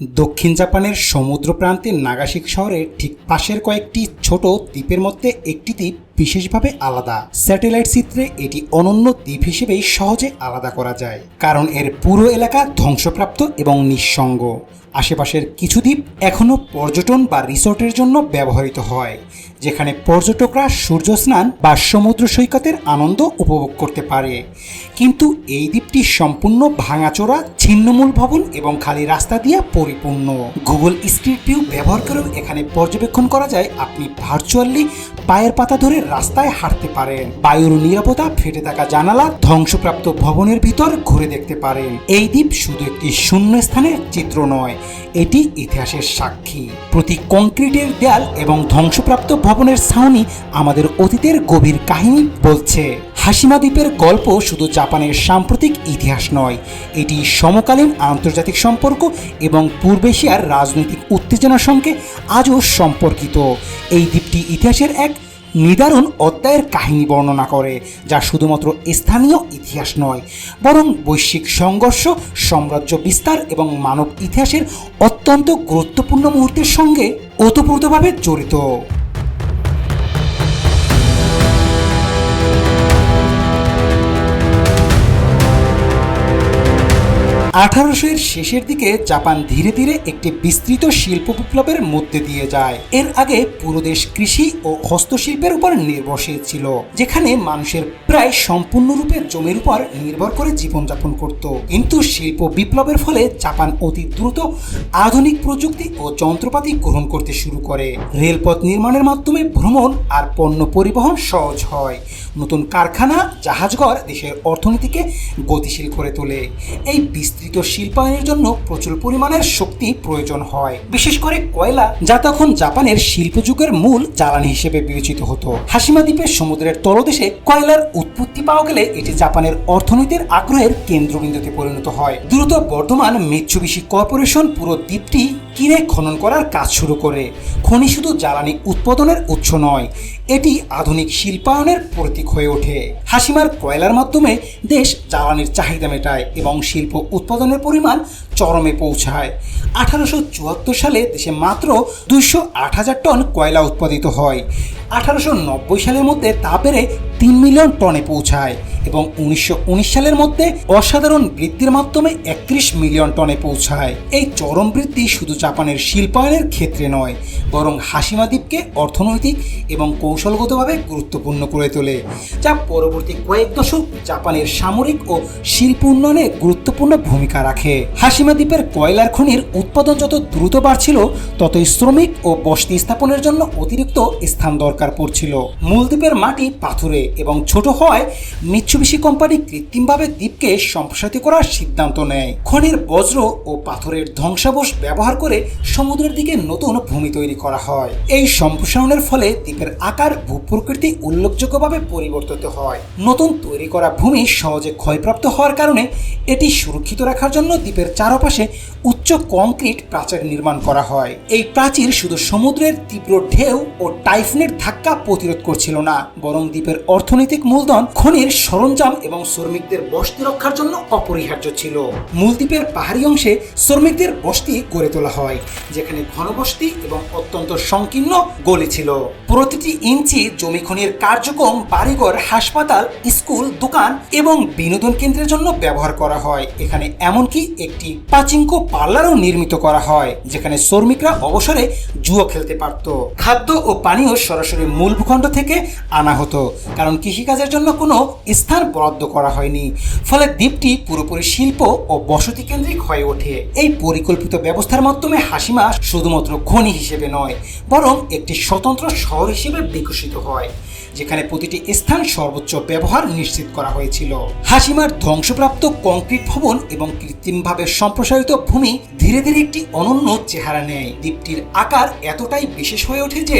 দক্ষিণ জাপানের সমুদ্র প্রান্তে নাগাশিক শহরের ঠিক পাশের কয়েকটি ছোট দ্বীপের মধ্যে একটি দ্বীপ বিশেষভাবে আলাদা। স্যাটেলাইট চিত্রে এটি অনন্য দ্বীপ হিসেবেই সহজে আলাদা করা যায়, কারণ এর পুরো এলাকা ধ্বংসপ্রাপ্ত এবং নিঃসঙ্গ। আশেপাশের কিছু দ্বীপ এখনও পর্যটন বা রিসোর্টের জন্য ব্যবহৃত হয়, যেখানে পর্যটকরা সূর্য স্নান বা সমুদ্র সৈকতের আনন্দ উপভোগ করতে পারে। কিন্তু এই দ্বীপটি সম্পূর্ণ ভাঙাচোরা, ছিন্নমূল ভবন এবং খালি রাস্তা দিয়ে পরিপূর্ণ। গুগল স্ট্রিট ভিউ ব্যবহার করেও এখানে পর্যবেক্ষণ করা যায় আপনি ভার্চুয়ালি পায়ের পাতা ধরে রাস্তায় হাঁটতে পারেন। বায়ুর নিরাপত্তা, ফেটে থাকা জানালা, ধ্বংসপ্রাপ্ত ভবনের ভিতর ঘুরে দেখতে পারেন। এই দ্বীপ শুধু একটি শূন্য স্থানের চিত্র নয় এটি ইতিহাসের সাক্ষী। প্রতি কংক্রিটের দেয়াল এবং ধ্বংসপ্রাপ্ত ভবনের ছাউনি আমাদের অতীতের গভীর কাহিনী বলছে। হাসিমা দ্বীপের গল্প শুধু জাপানের সাম্প্রতিক ইতিহাস নয়, এটি সমকালীন আন্তর্জাতিক সম্পর্ক এবং পূর্ব এশিয়ার রাজনৈতিক উত্তেজনার সঙ্গে আজও সম্পর্কিত। এই দ্বীপটি ইতিহাসের এক নিদারুণ অধ্যায়ের কাহিনী বর্ণনা করে, যা শুধুমাত্র স্থানীয় ইতিহাস নয়, বরং বৈশ্বিক সংঘর্ষ, সাম্রাজ্য বিস্তার এবং মানব ইতিহাসের অত্যন্ত গুরুত্বপূর্ণ মুহূর্তের সঙ্গে ওতপ্রোতভাবে জড়িত। আঠারোশো এর শেষের দিকে জাপান ধীরে ধীরে একটি বিস্তৃত শিল্প বিপ্লবের মধ্যে দিয়ে যায়। এর আগে পুরো দেশ কৃষি ও হস্তশিল্পের উপর নির্ভরশীল ছিল, যেখানে মানুষের প্রায় সম্পূর্ণরূপে জমির উপর নির্ভর করে জীবনযাপন করত। কিন্তু শিল্প বিপ্লবের ফলে জাপান অতি দ্রুত আধুনিক প্রযুক্তি ও যন্ত্রপাতি গ্রহণ করতে শুরু করে। রেলপথ নির্মাণের মাধ্যমে ভ্রমণ আর পণ্য পরিবহন সহজ হয়। নতুন কারখানা, জাহাজঘর দেশের অর্থনীতিকে গতিশীল করে তোলে। এই বিস্তৃত শিল্পায়নের জন্য প্রচুর পরিমাণের শক্তি প্রয়োজন হয়। বিশেষ করে কয়লা, যা তখন জাপানের শিল্পযুগের মূল জ্বালানি হিসেবে বিবেচিত হতো। হাসিমা দ্বীপের সমুদ্রের তলদেশে কয়লার উৎপত্তি পাওয়া গেলে এটি জাপানের অর্থনীতির আগ্রহের কেন্দ্রবিন্দুতে পরিণত হয়। দ্রুত বর্ধমান মিৎসুবিশি কর্পোরেশন পুরো দ্বীপটি কিনে খনন করার কাজ শুরু করে। খনি শুধু জ্বালানি উৎপাদনের উৎস নয়, এটি আধুনিক শিল্পায়নের প্রতীক হয়ে ওঠে। হাসিমার কয়লার মাধ্যমে দেশ জ্বালানির চাহিদা মেটায় এবং শিল্প উৎপাদনের পরিমাণ চরমে পৌঁছায়। আঠারোশো চুয়াত্তর সালে দেশে মাত্র দুইশো আট হাজার টন কয়লা উৎপাদিত হয়। আঠারোশো নব্বই সালের মধ্যে তা বেড়ে তিন মিলিয়ন টনে পৌঁছায় এবং উনিশশো উনিশ সালের মধ্যে অসাধারণ বৃদ্ধির মাধ্যমে একত্রিশ মিলিয়ন টনে পৌঁছায়। এই চরম বৃদ্ধি শুধু জাপানের শিল্পায়নের ক্ষেত্রে নয়, বরং হাসিমা দ্বীপকে অর্থনৈতিক এবং কৌশলগতভাবে গুরুত্বপূর্ণ করে তোলে, যা পরবর্তী কয়েক দশক জাপানের সামরিক ও শিল্প উন্নয়নে গুরুত্বপূর্ণ ভূমিকা রাখে। হাসিমা দ্বীপের কয়লার খনির উৎপাদন যত দ্রুত বাড়ছিল, ততই শ্রমিক ও বসতি স্থাপনের জন্য অতিরিক্ত স্থান দরকার পড়ছিল। মূলদ্বীপের মাটি পাথুরে এবং ছোট হওয়ায় মিৎসুবিশি কোম্পানি কৃত্রিমভাবে দ্বীপকে সম্প্রসারিত করার সিদ্ধান্ত নেয়। খনির বজ্র ও পাথরের ধ্বংসাবশ ব্যবহার করে সমুদ্রের দিকে নতুন ভূমি তৈরি করা হয়। এই সম্প্রসারণের ফলে দ্বীপের আকার, ভূপ্রকৃতি উল্লেখযোগ্যভাবে পরিবর্তিত হয়। নতুন তৈরি করা ভূমি সহজে ক্ষয়প্রাপ্ত হওয়ার কারণে এটি সুরক্ষিত রাখার জন্য দ্বীপের চারপাশে উচ্চ কংক্রিট প্রাচীর নির্মাণ করা হয়। এই প্রাচীর শুধু সমুদ্রের তীব্র ঢেউ ও টাইফুনের ধাক্কা প্রতিরোধ করছিল না, বরং দ্বীপের অর্থনৈতিক মূলধন, খনির সরঞ্জাম এবং শ্রমিকদের বসতি রক্ষার জন্য অপরিহার্য ছিল। মূলদ্বীপের পাহাড়ি অংশে শ্রমিকদের বসতি গড়ে তোলা হয়, যেখানে ঘনবসতি এবং অত্যন্ত সংকীর্ণ গলি ছিল। প্রতিটি ইঞ্চি জমি খনির কার্যক্রম, বাড়িঘর, হাসপাতাল, স্কুল, দোকান এবং বিনোদন কেন্দ্রের জন্য ব্যবহার করা হয়। এখানে এমনকি একটি পাচিঙ্কো পার্লারও নির্মিত করা হয়, যেখানে শ্রমিকরা অবসরে জুয়ো খেলতে পারত। খাদ্য ও পানীয় সরাসরি মূল ভূখণ্ড থেকে আনা হতো কারণ কৃষিকাজের জন্য কোনো স্থান বরাদ্দ করা হয়নি। ফলে দ্বীপটি পুরোপুরি শিল্প ও বসতি কেন্দ্রিক হয়ে ওঠে। এই পরিকল্পিত ব্যবস্থার মাধ্যমে হাসিমা শুধুমাত্র খনি হিসেবে নয়, বরং একটি স্বতন্ত্র শহর হিসেবে বিকশিত হয়, যেখানে প্রতিটি স্থান সর্বোচ্চ ব্যবহার নিশ্চিত করা হয়েছিল। হাসিমার ধ্বংসপ্রাপ্ত কংক্রিট ভবন এবং কৃত্রিমভাবে সম্প্রসারিত ভূমি ধীরে ধীরে একটি অনন্য চেহারা নেয়। দ্বীপটির আকার এতটাই বিশেষ হয়ে ওঠে যে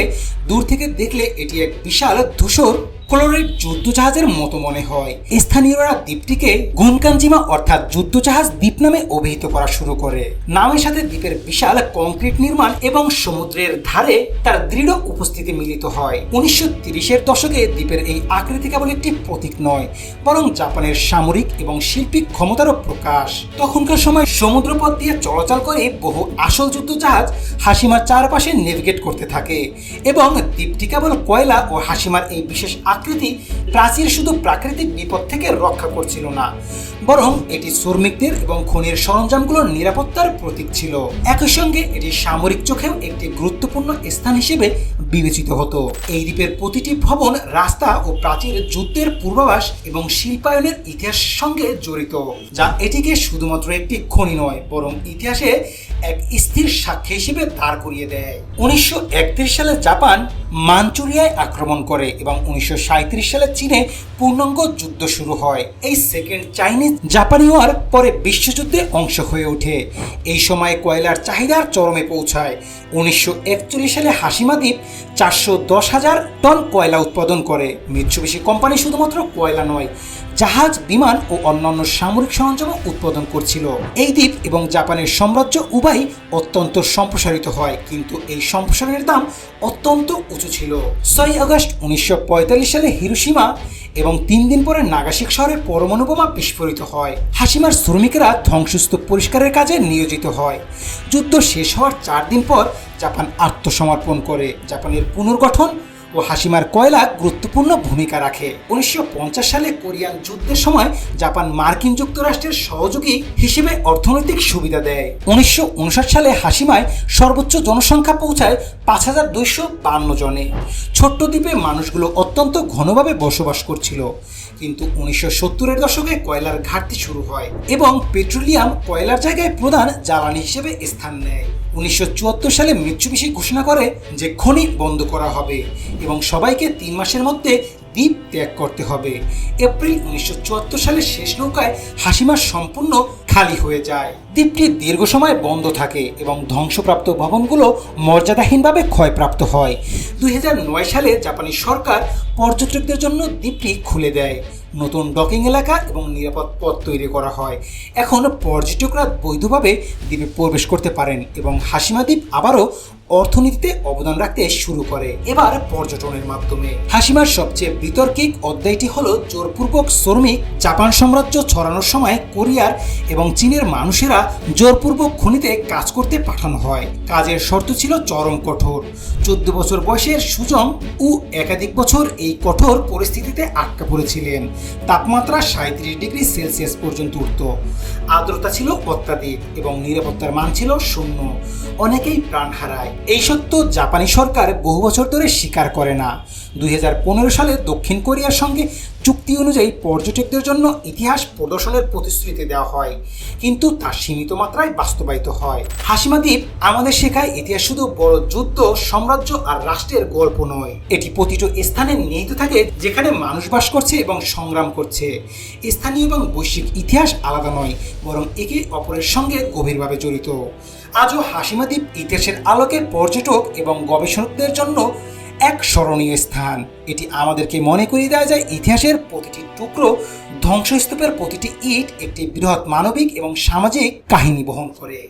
দূর থেকে দেখলে এটি এক বিশাল ধূসর ক্লোরাইড যুদ্ধজাহাজের মতো মনে হয়। স্থানীয়রা দ্বীপটিকে গুনকানজিমা অর্থাৎ যুদ্ধজাহাজ দ্বীপ নামে অভিহিত করা শুরু করে। নামের সাথে দ্বীপের বিশাল কংক্রিট নির্মাণ এবং সমুদ্রের ধারে তার দৃঢ় উপস্থিতি মিলিত হয়। উনিশশো তিরিশের দশকে দ্বীপের এই আকৃতি কেবল একটি প্রতীক নয়, বরং জাপানের সামরিক এবং শিল্পিক ক্ষমতারও প্রকাশ। তখনকার সময় সমুদ্রপথ দিয়ে চলাচল করে বহু আসল যুদ্ধজাহাজ হাসিমার চারপাশে নেভিগেট করতে থাকে এবং দ্বীপটি কেবল কয়লা ও হাসিমার এই বিশেষ আকৃতি প্রাচীর শুধু প্রাকৃতিক বিপদ থেকে রক্ষা করছিল না, বরং এটি শ্রমিকদের এবং খনির সরঞ্জামগুলোর নিরাপত্তার প্রতীক ছিল। একই সঙ্গে এটি সামরিক চোখেও একটি গুরুত্বপূর্ণ স্থান হিসেবে বিবেচিত হতো। এই দ্বীপের প্রতিটি ভবন রাস্তা ও প্রাচীর যুদ্ধের পূর্বাভাস এবং শিল্পায়নের ইতিহাসের সঙ্গে জড়িত, যা এটিকে শুধুমাত্র একটি খনি নয়, বরং ইতিহাসে এক স্থির সাক্ষী হিসেবে দাঁড় করিয়ে দেয়। উনিশশো একত্রিশ সালে জাপান মাঞ্চুরিয়ায় আক্রমণ করে এবং উনিশশো সাঁইত্রিশ সালে চীনে পূর্ণাঙ্গ যুদ্ধ শুরু হয়। এই সেকেন্ড চাইনিজ জাপানি ওয়ার পরে বিশ্বযুদ্ধে অংশ হয়ে ওঠে। এই সময় কয়লার চাহিদার চরমে পৌঁছায়। উনিশশো একচল্লিশ সালে হাসিমা দ্বীপ চারশো দশ হাজার টন কয়লা উৎপাদন করে। মিৎসুবিশি কোম্পানি শুধুমাত্র কয়লা নয়, জাহাজ, বিমান ও অন্যান্য সামরিক সরঞ্জামও উৎপাদন করছিল। এই দ্বীপ এবং জাপানের সাম্রাজ্য উভয়ই অত্যন্ত সম্প্রসারিত হয়, কিন্তু এই সম্প্রসারণের দাম অত্যন্ত ছিল। ছয় আগস্ট উনিশশো পঁয়তাল্লিশ সালে হিরোসীমা এবং তিন দিন পরে নাগাসিক শহরে পরমাণু বোমা বিস্ফোরিত হয়। হাসিমার শ্রমিকেরা ধ্বংসস্তূপ পরিষ্কারের কাজে নিয়োজিত হয়। যুদ্ধ শেষ হওয়ার চার দিন পর জাপান আত্মসমর্পণ করে। জাপানের পুনর্গঠন ও হাসিমার কয়লা গুরুত্বপূর্ণ ভূমিকা রাখে। উনিশশো পঞ্চাশ সালে কোরিয়ান যুদ্ধের সময় জাপান মার্কিন যুক্তরাষ্ট্রের সহযোগী হিসেবে অর্থনৈতিক সুবিধা দেয়। উনিশশো উনষাট সালে হাসিমায় সর্বোচ্চ জনসংখ্যা পৌঁছায় পাঁচ হাজার দুইশো বান্ন জনে। ছোট্ট দ্বীপে মানুষগুলো অত্যন্ত ঘনভাবে বসবাস করছিল। কিন্তু উনিশশো সত্তরের দশকে কয়লার ঘাটতি শুরু হয় এবং পেট্রোলিয়াম কয়লার জায়গায় প্রধান জ্বালানি হিসেবে স্থান নেয়। উনিশশো চুয়াত্তর সালে মিৎসুবিশি ঘোষণা করে যে খনি বন্ধ করা হবে এবং সবাইকে তিন মাসের মধ্যে দ্বীপ ত্যাগ করতে হবে। এপ্রিল উনিশশো সালের শেষ নৌকায় হাসিমার সম্পূর্ণ খালি হয়ে যায়। দ্বীপটি দীর্ঘ সময় বন্ধ থাকে এবং ধ্বংসপ্রাপ্ত ভবনগুলো মর্যাদাহীনভাবে ক্ষয়প্রাপ্ত হয়। দুই হাজার নয় সালে জাপানি সরকার পর্যটকদের জন্য দ্বীপটি খুলে দেয়। নতুন ডকিং এলাকা এবং নিরাপদ পথ তৈরি করা হয়। এখন পর্যটকরা বৈধভাবে দ্বীপে প্রবেশ করতে পারেন এবং হাসিমা দ্বীপ আবারও অর্থনীতিতে অবদান রাখতে শুরু করে। এবার পর্যটনের মাধ্যমে। হাসিমার সবচেয়ে বিতর্কিক অধ্যায়টি হলো জোরপূর্বক শ্রমিক জাপান সাম্রাজ্য ছড়ানোর সময় কোরিয়ার এবং চীনের মানুষেরা জোরপূর্বক খনিতে কাজ করতে পাঠানো হয়। কাজের শর্ত ছিল চরম কঠোর। চোদ্দ বছর বয়সের সুজং উ একাধিক বছর এই কঠোর পরিস্থিতিতে আটকা পড়েছিলেন। তাপমাত্রা সাঁত্রিশ ডিগ্রি সেলসিয়াস পর্যন্ত উঠত। আর্দ্রতা ছিল অত্যাধিক এবং নিরাপত্তার মান ছিল শূন্য। অনেকেই প্রাণ হারায়। এই সত্য জাপানি সরকার বহু বছর ধরে স্বীকার করে না। দুই হাজার পনেরো সালে দক্ষিণ কোরিয়ার সঙ্গে চুক্তি অনুযায়ী পর্যটকদের জন্য ইতিহাস প্রদর্শনের প্রতিশ্রুতি দেওয়া হয়, কিন্তু তা সীমিত মাত্রায় বাস্তবায়িত হয়। হাসিমা দ্বীপ আমাদের শেখায় ইতিহাস শুধু বড় যুদ্ধ, সাম্রাজ্য আর রাষ্ট্রের গল্প নয়। এটি প্রতিটি স্থানে নিহিত থাকে যেখানে মানুষ বাস করছে এবং সংগ্রাম করছে। স্থানীয় এবং বৈশ্বিক ইতিহাস আলাদা নয়, বরং একে অপরের সঙ্গে গভীরভাবে জড়িত। আজও হাসিমা দ্বীপ ইতিহাসের আলোকে পর্যটক এবং গবেষকদের জন্য এক স্মরণীয় স্থান। এটি আমাদেরকে মনে করিয়ে দেওয়া যায় ইতিহাসের প্রতিটি টুকরো, ধ্বংসস্তূপের প্রতিটি ইট একটি বৃহৎ মানবিক এবং সামাজিক কাহিনী বহন করে।